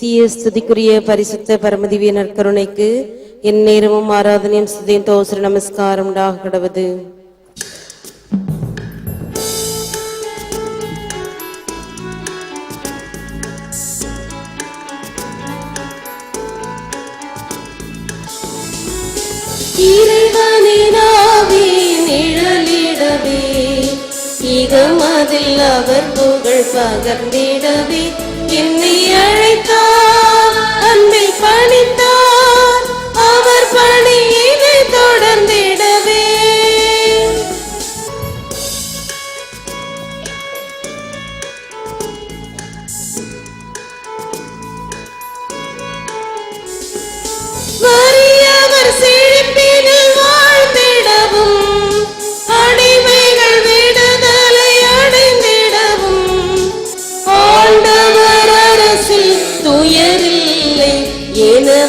தீய ஸ்துதிக்குரிய பரிசுத்த பரமதிவியனர் கருணைக்கு என் நேரமும் ஆராதனையும் ஸ்துதியும் தோசர நமஸ்காரம் உண்டாக கடவுது. நிழலிடவே இகமதில் அவர் புகழ் பகர்ந்திடவே என்னை அழைத்த அன்பில் பணித்தார் அவர் பணியினை தொடர்ந்திட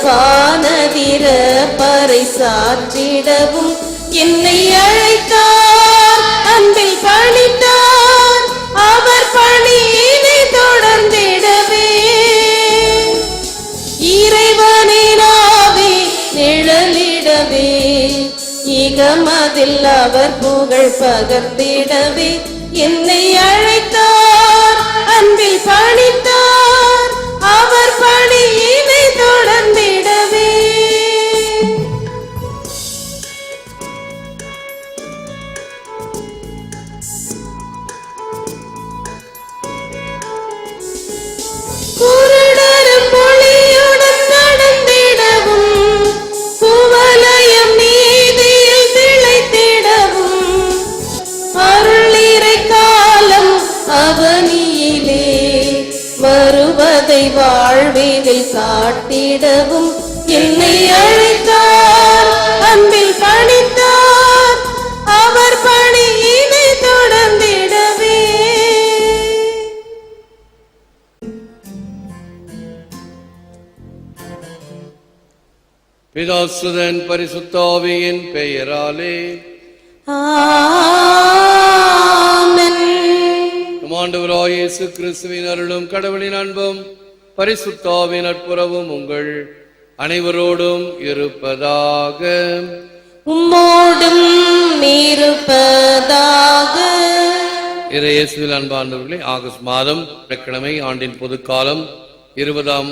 வானதிர பறை சாற்றிடவும் என்னை அழைத்தார். அன்பில் பணித்தார். அவர் பணியினை தொடர்ந்திடவே. இறைவனினாவே நிழலிடவே. இகமதில் அவர் புகழ் பகர்ந்திடவே. என்னை அழைத்தார். அன்பில் பணித்தார். அவர் பணியினை தொடர்ந்தே வருவதை வாழ்வினில் காட்டிடவும் என்னை அழைத்தார் அன்பில் பணித்தார் அவர் பணியினை தொடர்ந்திடவே பிதாசுதன் பரிசுத்தாவியின் பெயராலே ஆமென். ஆண்டவராய் இயேசு கிறிஸ்துவின் அருளும் கடவுளின் அன்பும் பரிசுத்தாவின் நட்புறவும் உங்கள் அனைவரோடும் இருப்பதாக. உம்மோடும் இருப்பதாக. இறை இயேசுவில் அன்பார்ந்தவர்களே ஆகஸ்ட் மாதம் வெள்ளிக்கிழமை ஆண்டின் பொதுக்காலம் இருபதாம்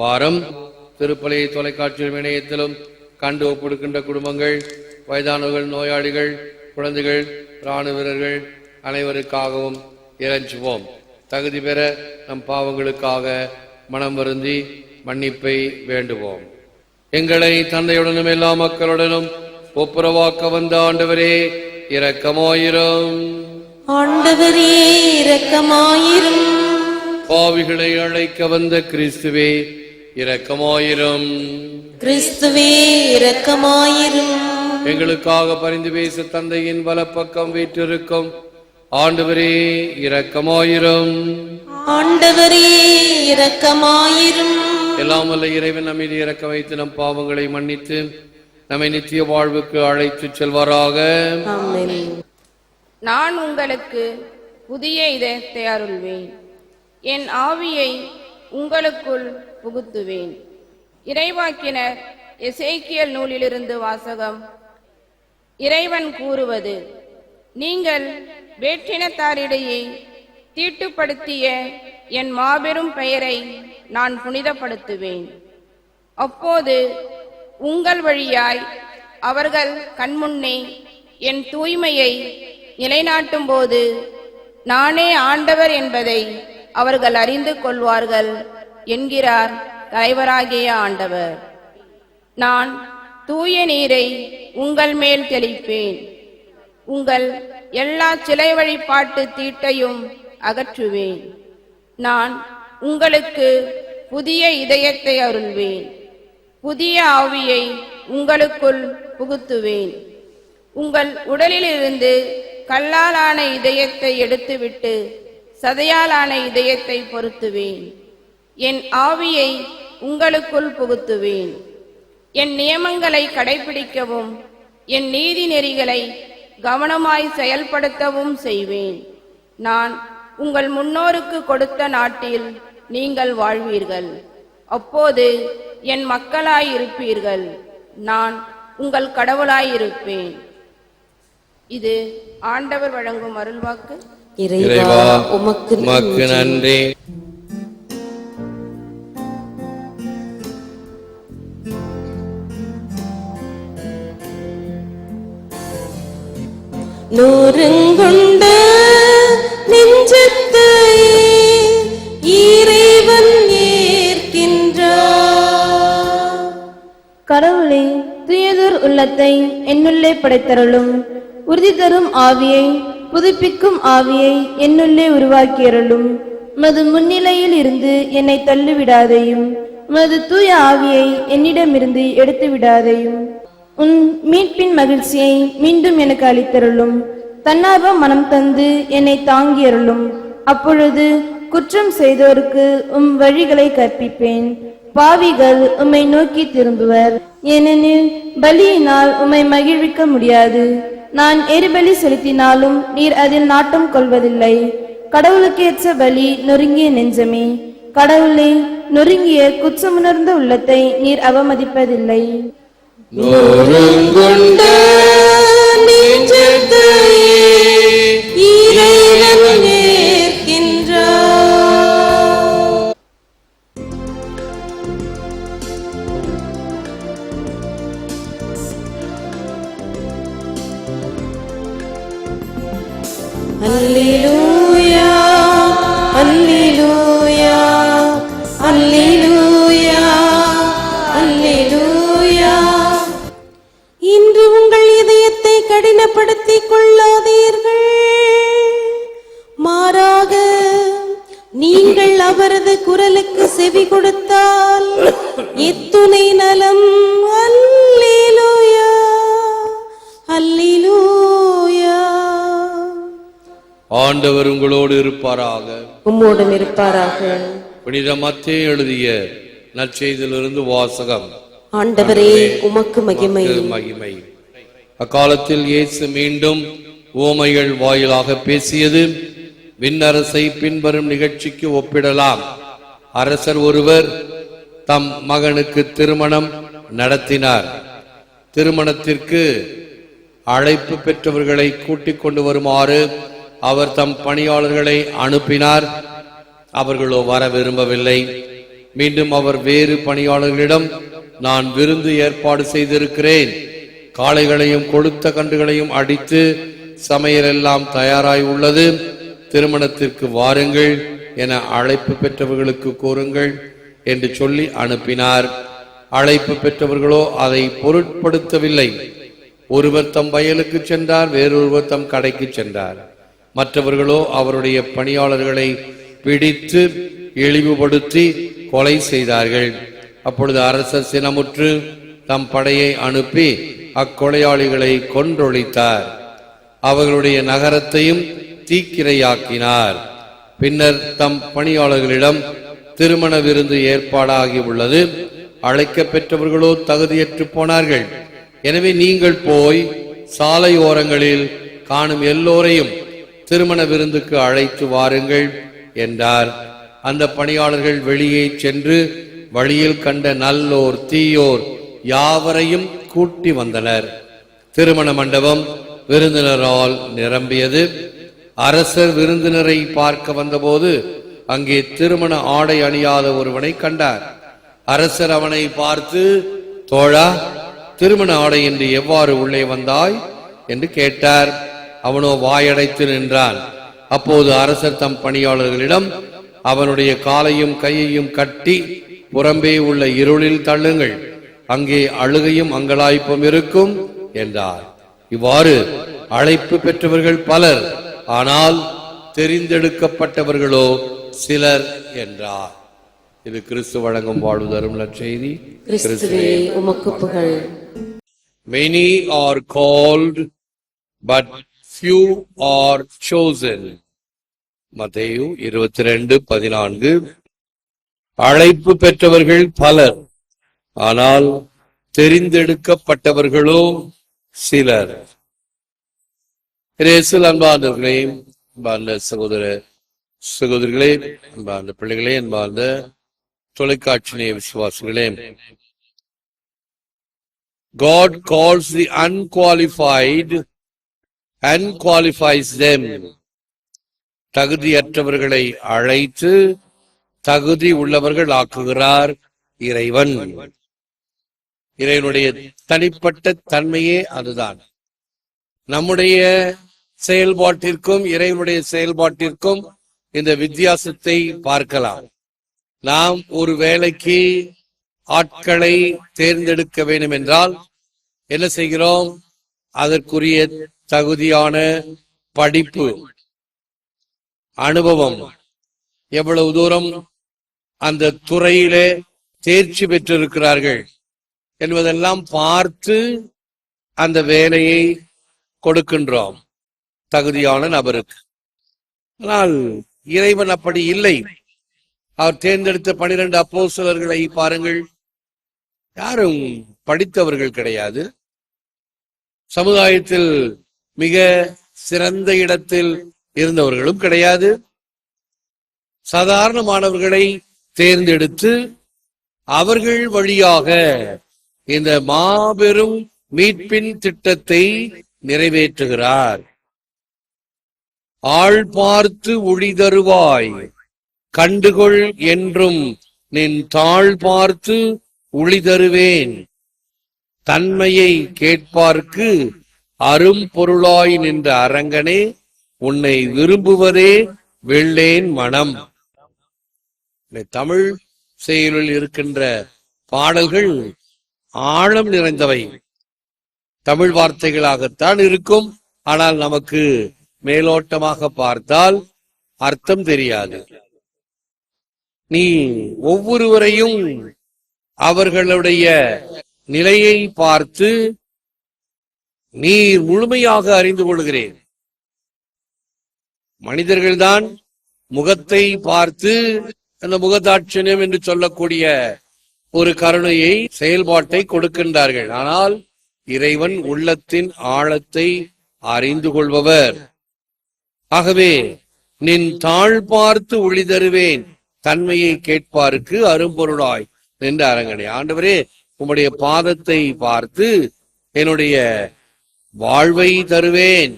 வாரம். திருப்பலி தொலைக்காட்சியிலும் இணையத்திலும் கண்டு ஒப்படுக்கின்ற குடும்பங்கள் வயதானவர்கள் நோயாளிகள் குழந்தைகள் இராணுவ வீரர்கள் அனைவருக்காகவும் இறைஞ்சுவோம். தகுதி பெற நம் பாவங்களுக்காக மனம் வருந்தி மன்னிப்பை வேண்டுவோம். எங்களை தந்தையுடனும் எல்லா மக்களுடனும் ஒப்புரவாக்க வந்த ஆண்டவரே இரக்கமாயிரும். ஆண்டவரே இரக்கமாயிரும். பாவிகளை அழைக்க வந்த கிறிஸ்துவே இரக்கமாயிரும். கிறிஸ்துவே இரக்கமாயிரும். எங்களுக்காக பரிந்து பேச தந்தையின் வலப்பக்கம் வீற்றிருக்கும் ஆண்டவரே இரக்கமாயிரும். ஆண்டவரே இரக்கமாயிரும். எல்லாம் வல்ல இறைவன் நம்மீது இறக்க வைத்து நம் பாவங்களை மன்னித்து நம்மை நித்திய வாழ்வுக்கு அழைத்துச் செல்வாராக. ஆமென். நான் உங்களுக்கு புதிய இதயத்தை அருள்வேன். என் ஆவியை உங்களுக்குள் புகுத்துவேன். இறைவாக்கினர் எசேக்கியல் நூலிலிருந்து வாசகம். இறைவன் கூறுவது நீங்கள் வேற்றினத்தாரிடையே தீட்டுப்படுத்திய என் மாபெரும் பெயரை நான் புனிதப்படுத்துவேன். அப்போது உங்கள் வழியாய் அவர்கள் கண்முன்னே என் தூய்மையை நிலைநாட்டும்போது நானே ஆண்டவர் என்பதை அவர்கள் அறிந்து கொள்வார்கள் என்கிறார் தலைவராகிய ஆண்டவர். நான் தூய நீரை உங்கள் மேல் தெளிப்பேன். உங்கள் எல்லா சிலை வழிபாட்டு தீட்டையும் அகற்றுவேன். நான் உங்களுக்கு புதிய இதயத்தை அருள்வேன். புதிய ஆவியை உங்களுக்குள் புகுத்துவேன். உங்கள் உடலிலிருந்து கல்லாலான இதயத்தை எடுத்துவிட்டு சதையாலான இதயத்தை பொருத்துவேன். என் ஆவியை உங்களுக்குள் புகுத்துவேன். என் நியமங்களை கடைபிடிக்கவும் என் நீதி நெறிகளை கவனமாய் செயல்படுத்தவும் செய்வேன். நான் உங்கள் முன்னோருக்கு கொடுத்த நாட்டில் நீங்கள் வாழ்வீர்கள். அப்போது என் மக்களாயிருப்பீர்கள் நான் உங்கள் கடவுளாயிருப்பேன் இது ஆண்டவர் வழங்கும் அருள்வாக்கு. இறைவா உமக்கு நன்றி. நூறுங்கொண்ட நெஞ்சத்தை இறைவன் ஏற்கின்றார். கடவுளே துயதோர் உள்ளத்தை என்னுள்ளே படைத்தருளும். உறுதி தரும் ஆவியை புதுப்பிக்கும் ஆவியை என்னுள்ளே உருவாக்கியருளும். மது முன்னிலையில் இருந்து என்னை தள்ளிவிடாதையும். மது தூய ஆவியை என்னிடமிருந்து எடுத்து விடாதையும் உன் மீட்பின் மகிழ்ச்சியை மீண்டும் எனக்கு அளித்தருளும். தன்னார்வ மனம் தந்து என்னை தாங்கியருளும். அப்பொழுது குற்றம் செய்தோருக்கு உம் வழிகளை கற்பிப்பேன். பாவிகள் உம்மை நோக்கி திரும்புவர். ஏனெனில் பலியினால் உம்மை மகிழ்விக்க முடியாது. நான் எரிபலி செலுத்தினாலும் நீர் அதில் நாட்டம் கொள்வதில்லை. கடவுளுக்கேற்ற பலி நொறுங்கிய நெஞ்சமே. கடவுளே நொறுங்கிய குற்றமுணர்ந்த உள்ளத்தை நீர் அவமதிப்பதில்லை. நொறுங்குண்ட நெஞ்சத்தை நீங்கள் அவரது குரலுக்கு செவி கொடுத்தால் எத்துணை நலம். அல்லேலூயா. அல்லேலூயா. ஆண்டவர் உங்களோடு இருப்பாராக. உம்மோடும் இருப்பாராக. புனித மத்தே எழுதிய நற்செய்தியிலிருந்து வாசகம். ஆண்டவரே உமக்கு மகிமை. மகிமை. அக்காலத்தில் இயேசு மீண்டும் ஓமைகள் வாயிலாக பேசியது. விண்ணரசை பின்வரும் நிகழ்ச்சிக்கு ஒப்பிடலாம். அரசர் ஒருவர் தம் மகனுக்கு திருமணம் நடத்தினார். திருமணத்திற்கு அழைப்பு பெற்றவர்களை கூட்டிக் கொண்டு வருமாறு அவர் தம் பணியாளர்களை அனுப்பினார். அவர்களோ வர விரும்பவில்லை. மீண்டும் அவர் வேறு பணியாளர்களிடம் நான் விருந்து ஏற்பாடு செய்திருக்கிறேன். காளைகளையும் கொடுத்த கன்றுகளையும் அடித்து சமையல் எல்லாம் தயாராய் உள்ளது. திருமணத்திற்கு வாருங்கள் என அழைப்பு பெற்றவர்களுக்கு கூறுங்கள் என்று சொல்லி அனுப்பினார். அழைப்பு பெற்றவர்களோ அதை பொருட்படுத்தவில்லை. ஒருவர் தம் வயலுக்கு சென்றார் வேறொருவர் தம் கடைக்கு சென்றார். மற்றவர்களோ அவருடைய பணியாளர்களை பிடித்து இழிவுபடுத்தி கொலை செய்தார்கள். அப்பொழுது அரசர் சினமுற்று தம் படையை அனுப்பி அக்கொலையாளிகளை கொன்றொழித்தார். அவர்களுடைய நகரத்தையும் தீக்கிரையாக்கினார். பின்னர் தம் பணியாளர்களிடம் திருமண விருந்து ஏற்பாடாகி உள்ளது. அழைக்க பெற்றவர்களோ தகுதியற்று போனார்கள். எனவே நீங்கள் போய் சாலை ஓரங்களில் காணும் எல்லோரையும் திருமண விருந்துக்கு அழைத்து வாருங்கள் என்றார். அந்த பணியாளர்கள் வெளியே சென்று வழியில் கண்ட நல்லோர் தீயோர் யாவரையும் கூட்டி வந்தனர். திருமண மண்டபம் விருந்தினரால் நிரம்பியது. அரசர் விருந்தினரை பார்க்க வந்தபோது அங்கே திருமண ஆடை அணியாத ஒருவனை கண்டார். அரசர் அவனை பார்த்து தோழா திருமண ஆடை என்று எவ்வாறு உள்ளே வந்தாய்? என்று கேட்டார். அவனோ வாயடைத்து நின்றான். அப்போது அரசர் தம் பணியாளர்களிடம் அவனுடைய காலையும் கையையும் கட்டி புறம்பே உள்ள இருளில் தள்ளுங்கள். அங்கே அழுகையும் அங்கலாய்ப்பும் இருக்கும் என்றார். இவ்வாறு அழைப்பு பெற்றவர்கள் பலர் ஆனால் தெரிந்தெடுக்கப்பட்டவர்களோ சிலர் என்றார். இது கிறிஸ்து வழங்கும் வாழ்வு தரும் புகழ். Many are called, but few are chosen. மத்தேயு இருபத்தி ரெண்டு பதினான்கு. அழைப்பு பெற்றவர்கள் பலர் ஆனால் தெரிந்தெடுக்கப்பட்டவர்களோ சிலர். இயேசுவில் அன்பார்ந்தவர்களே அன்பார்ந்த சகோதர சகோதரிகளே அன்பார்ந்த பிள்ளைகளே அன்பார்ந்த தொலைக்காட்சி நேய விசுவாசிகளே. God calls the unqualified and qualifies them. தகுதியற்றவர்களை அழைத்து தகுதி உள்ளவர்கள் ஆக்குகிறார் இறைவன். இறைவனுடைய தனிப்பட்ட தன்மையே அதுதான். நம்முடைய செயல்பாட்டிற்கும் இறைவனுடைய செயல்பாட்டிற்கும் இந்த வித்தியாசத்தை பார்க்கலாம். நாம் ஒரு வேலைக்கு ஆட்களை தேர்ந்தெடுக்க வேண்டும் என்றால் என்ன செய்கிறோம்? அதற்குரிய தகுதியான படிப்பு அனுபவம். எவ்வளவு தூரம் அந்த துறையிலே தேர்ச்சி பெற்றிருக்கிறார்கள் என்பதெல்லாம் பார்த்து அந்த வேலையை கொடுக்கின்றோம். தகுதியான நபருக்கு. ஆனால் இறைவன் அப்படி இல்லை. அவர் தேர்ந்தெடுத்த பனிரெண்டு அப்போஸ்தலர்களை பாருங்கள். யாரும் படித்தவர்கள் கிடையாது. சமுதாயத்தில் மிக சிறந்த இடத்தில் இருந்தவர்களும் கிடையாது. சாதாரணமானவர்களை தேர்ந்தெடுத்து அவர்கள் வழியாக இந்த மாபெரும் மீட்பின் திட்டத்தை நிறைவேற்றுகிறார். ஆள் பார்த்து ஒளி தருவாய். கண்டுகொள் என்றும் நின் தாழ் பார்த்து ஒளி தருவேன். தன்மையை கேட்பார்க்கு அரும் பொருளாய் நின்ற அரங்கனே உன்னை விரும்புவதே வெள்ளேன் மனம். தமிழ் செயலில் இருக்கின்ற பாடல்கள் ஆழம் நிறைந்தவை. தமிழ் வார்த்தைகளாகத்தான் இருக்கும். ஆனால் நமக்கு மேலோட்டமாக பார்த்தால் அர்த்தம் தெரியாது. நீ ஒவ்வொருவரையும் அவர்களுடைய நிலையை பார்த்து நீர் முழுமையாக அறிந்து கொள்கிறேன். மனிதர்கள்தான் முகத்தை பார்த்து அந்த முகதாட்சணியம் என்று சொல்லக்கூடிய ஒரு கருணையை செயல்பாட்டை கொடுக்கின்றார்கள். ஆனால் இறைவன் உள்ளத்தின் ஆழத்தை அறிந்து கொள்பவர். ஆகவே நின் தாழ் பார்த்து ஒளி தருவேன் தன்மையை கேட்பாருக்கு அரும்பொருளாய் நின்ற அரங்கனே. ஆண்டவரே உம்முடைய பாதத்தை பார்த்து என்னுடைய வாழ்வை தருவேன்.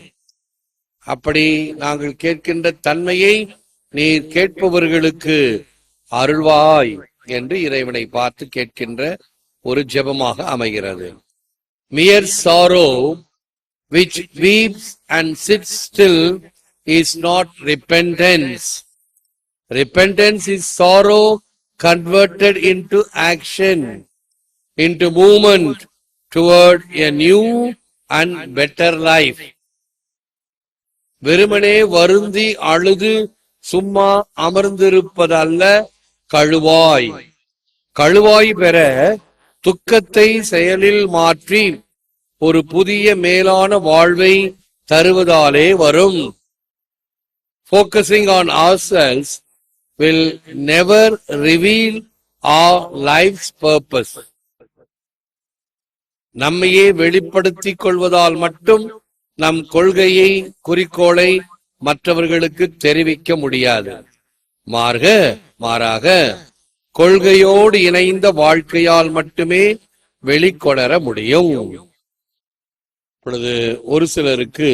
அப்படி நாங்கள் கேட்கின்ற தன்மையை நீர் கேட்பவர்களுக்கு அருள்வாய் என்று இறைவனை பார்த்து கேட்கின்ற ஒரு ஜெபமாக அமைகிறது. Mere sorrow which weeps and sit still is not repentance. Repentance is sorrow converted into action, into movement toward a new and better life. வெறுமனே வருந்தி அழுது சும்மா அமர்ந்திருப்பதல்ல கழுவாய் கழுவாய் பெற துக்கத்தை செயலில் மாற்றி ஒரு புதிய மேலான வாழ்வை தருவதாலே வரும் focusing on ourselves will never reveal our life's purpose. நம்மையே வெளிப்படுத்திக் கொள்வதால் மட்டும் நம் கொள்கையை குறிக்கோளை மற்றவர்களுக்கு தெரிவிக்க முடியாது மார்க மாறாக கொள்கையோடு இணைந்த வாழ்க்கையால் மட்டுமே வெளிக்கொணர முடியும் இப்பொழுது ஒரு சிலருக்கு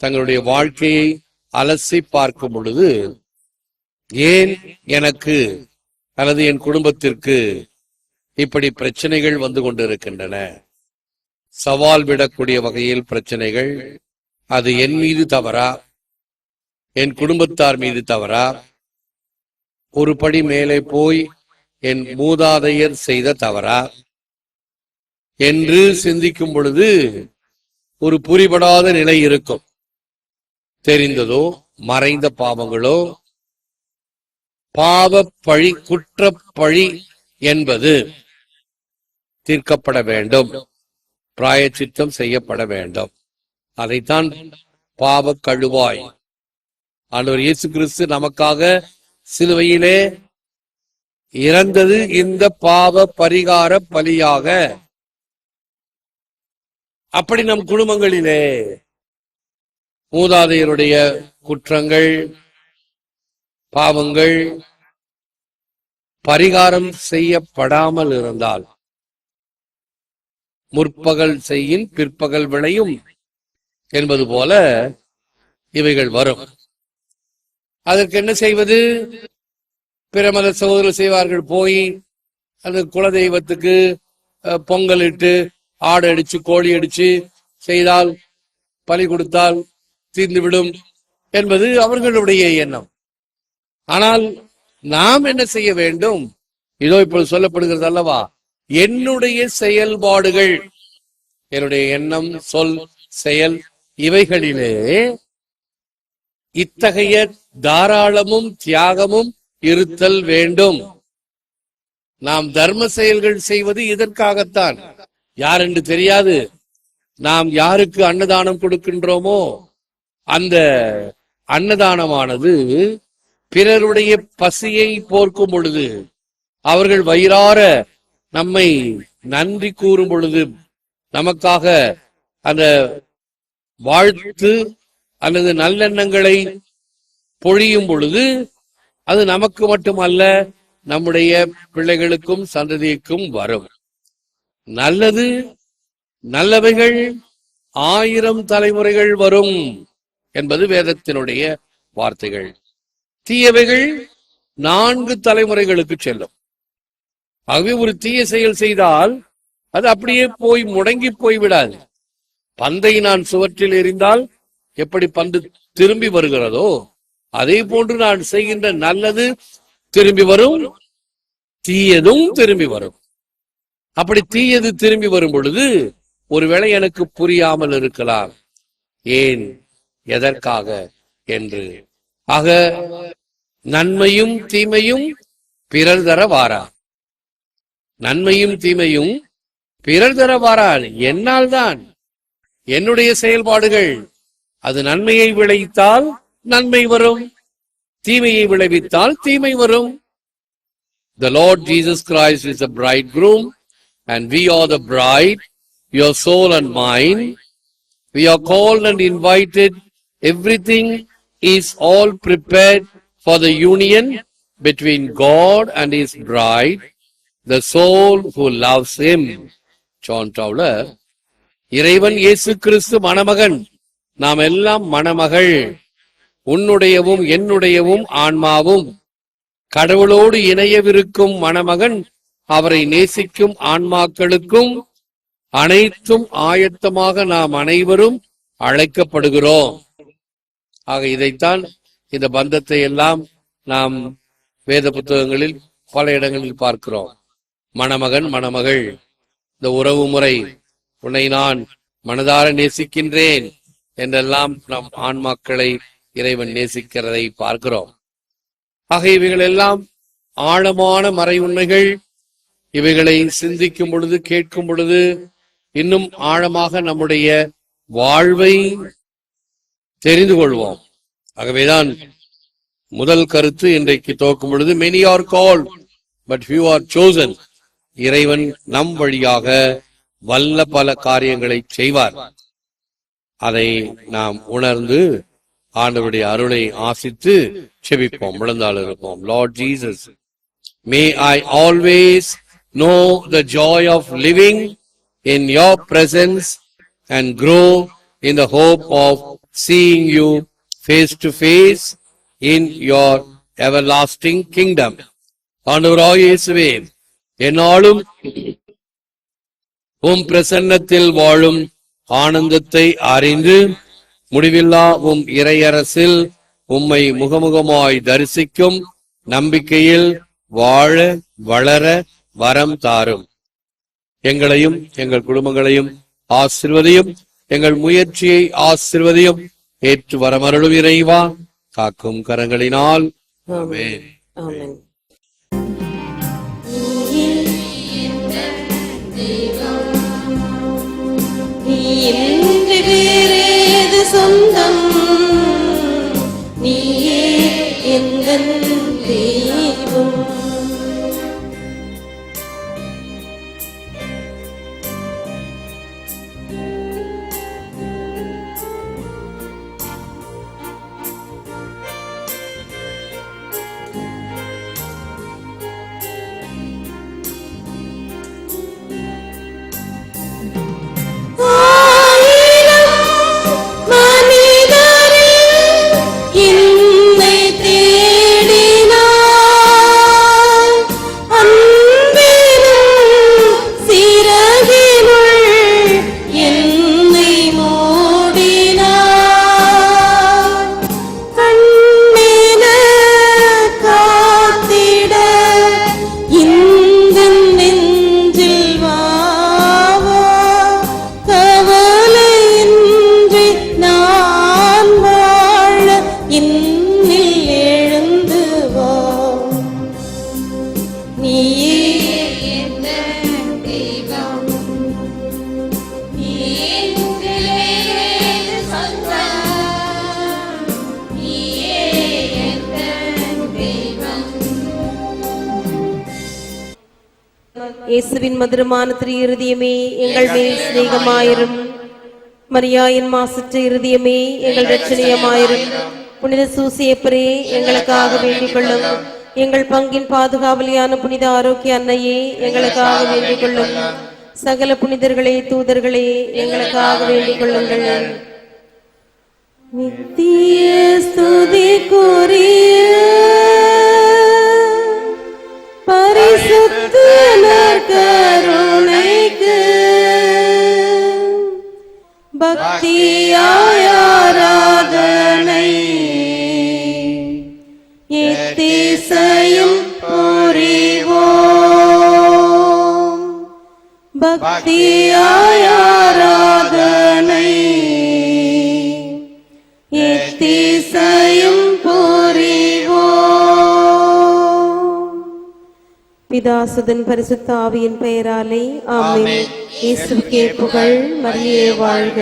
தங்களுடைய வாழ்க்கையை அலசி பார்க்கும் பொழுது ஏன் எனக்கு அல்லது என் குடும்பத்திற்கு இப்படி பிரச்சனைகள் வந்து கொண்டிருக்கின்றன? சவால் விடக்கூடிய வகையில் பிரச்சனைகள் அது என் மீது தவறா? என் குடும்பத்தார் மீது தவறா? ஒரு படி மேலே போய் என் மூதாதையர் செய்த தவறா? என்று சிந்திக்கும் பொழுது ஒரு புரிபடாத நிலை இருக்கும். தெரிந்ததோ மறைந்த பாவங்களோ? பாவ பழி குற்ற பழி என்பது தீர்க்கப்பட வேண்டும். பிராயச்சித்தம் செய்யப்பட வேண்டும். அதைத்தான் பாவ கழுவாய். ஆண்டவர் இயேசு கிறிஸ்து நமக்காக சிலுவையிலே இறந்தது இந்த பாவ பரிகார பலியாக. அப்படி நம் குடும்பங்களிலே மூதாதையருடைய குற்றங்கள் பாவங்கள் பரிகாரம் செய்யப்படாமல் இருந்தால் முற்பகல் செய்யின் பிற்பகல் விளையும் என்பது போல இவைகள் வரும். அதற்கு என்ன செய்வது? பிரமத சகோதரர் செய்வார்கள் போய் அந்த குலதெய்வத்துக்கு அஹ், பொங்கல் இட்டு ஆடு அடிச்சு கோழி அடிச்சு செய்தால் பலி கொடுத்தால் தீர்ந்துவிடும் என்பது அவர்களுடைய எண்ணம். ஆனால் நாம் என்ன செய்ய வேண்டும்? இதோ இப்பொழுது சொல்லப்படுகிறது அல்லவா? என்னுடைய செயல்பாடுகள். என்னுடைய எண்ணம் சொல் செயல் இவைகளிலே இத்தகைய தாராளமும் தியாகமும் இருத்தல் வேண்டும். நாம் தர்ம செயல்கள் செய்வது இதற்காகத்தான். யார் என்று தெரியாது. நாம் யாருக்கு அன்னதானம் கொடுக்கின்றோமோ? அந்த அன்னதானமானது பிறருடைய பசியை போர்க்கும் பொழுது அவர்கள் வயிறார நம்மை நன்றி கூறும் பொழுது நமக்காக அந்த வாழ்த்து அல்லது நல்லெண்ணங்களை பொழியும் பொழுது அது நமக்கு மட்டுமல்ல நம்முடைய பிள்ளைகளுக்கும் சந்ததிக்கும் வரும். நல்லது நல்லவைகள் ஆயிரம் தலைமுறைகள் வரும். என்பது வேதத்தினுடைய வார்த்தைகள். தீயவைகள் நான்கு தலைமுறைகளுக்கு செல்லும். ஆகவே ஒரு தீய செயல் செய்தால் அது அப்படியே போய் முடங்கி போய் விடாது. பந்தை நான் சுவற்றில் எறிந்தால் எப்படி பந்து திரும்பி வருகிறதோ அதே போன்று நான் செய்கின்ற நல்லது திரும்பி வரும் தீயதும் திரும்பி வரும். அப்படி தீயது திரும்பி வரும் பொழுது ஒருவேளை எனக்கு புரியாமல் இருக்கலாம். ஏன்? எதற்காக என்று. ஆக நன்மையும் தீமையும் பிறர் தர வாரா. நன்மையும் தீமையும் பிறர் தர வாரா. என்னால் தான் என்னுடைய செயல்பாடுகள். அது நன்மையை விளைவித்தால் நன்மை வரும். தீமையை விளைவித்தால் தீமை வரும். The Lord Jesus Christ is a bridegroom and we are the bride your soul and mind we are called and invited Everything is all prepared for the union between God and his bride, the soul who loves him. John Towler. இறைவன் இயேசு கிறிஸ்து மணமகன் நாம் எல்லாம் மணமகள் உன்னுடையவும் என்னுடையவும் ஆன்மாவும் கடவுளோடு இணையவிருக்கும் மணமகன் அவரை நேசிக்கும் ஆன்மாக்களுக்கும் அனைத்தும் ஆயத்தமாக நாம் அனைவரும் அழைக்கப்படுகிறோம் ஆக இதைத்தான் இந்த பந்தத்தை எல்லாம் நாம் வேத புத்தகங்களில் பல இடங்களில் பார்க்கிறோம். மணமகன் மணமகள் இந்த உறவு முறை உன்னை நான் மனதார நேசிக்கின்றேன் என்றெல்லாம் நம் ஆன்மாக்களை இறைவன் நேசிக்கிறதை பார்க்கிறோம். ஆக இவைகள் எல்லாம் ஆழமான மறை உண்மைகள். இவைகளை சிந்திக்கும் பொழுது கேட்கும் பொழுது இன்னும் ஆழமாக நம்முடைய வாழ்வை தெரிந்து கொள்வோம். ஆகவேதான் முதல் கருத்து இன்றைக்கு துவக்கும் பொழுது many are called but few are chosen இறைவன் நம் வழியாக வல்ல பல காரியங்களை செய்வார். அதை நாம் உணர்ந்து ஆண்டவருடைய அருளை ஆசித்து செபிப்போம். முழந்தாள் இருப்போம். Lord Jesus may I always know the joy of living in your presence and grow in the hope of seeing you face to face in your everlasting kingdom ஆண்டவராக இயேசுவே என்னாலும் உம் பிரசன்னத்தில் வாழும் ஆனந்தத்தை அறிந்து முடிவில்லா உம் இறையரசில் உம்மை முகமுகமாய் தரிசிக்கும் நம்பிக்கையில் வாழ வளர வரம் தாரும். எங்களையும் எங்கள் குடும்பங்களையும் ஆசிர்வதையும் எங்கள் முயற்சியை ஆசிர்வதியும். ஏற்று வரமருளும் இறைவா. காக்கும் கரங்களினால். ஆமென். ஆமென். சொந்தம் நீயே எங்கள் நீயே என்ன தெய்வம் இயேசுவின் மதுரமான திரு இருதயமே எங்கள் மேல் சிநேகமாயிரும். மரியாயின் மாசற்ற இருதயமே எங்கள் ரட்சணியமாயிரும் புனித சூசியப்பரே எங்களுக்காக வேண்டிக் கொள்ளும். எங்கள் பங்கின் பாதுகாவலியான புனித ஆரோக்கிய அன்னையே எங்களுக்காக வேண்டிக் கொள்ளும் சகல புனிதர்களே தூதர்களே எங்களுக்காக வேண்டிக் கொள்ளுங்கள். நித்திய ஸ்துதிக்குரிய பரிசுத்த நற்கருணைக்கு பக்தியாய் பக்தியாய் ஆராதனை எத்திசையும் புரிவோம் பிதாசுதன் பரிசுத்த ஆவியின் பெயராலே ஆமென். இயேசுவுக்கே புகழ். மரியே வாழ்க.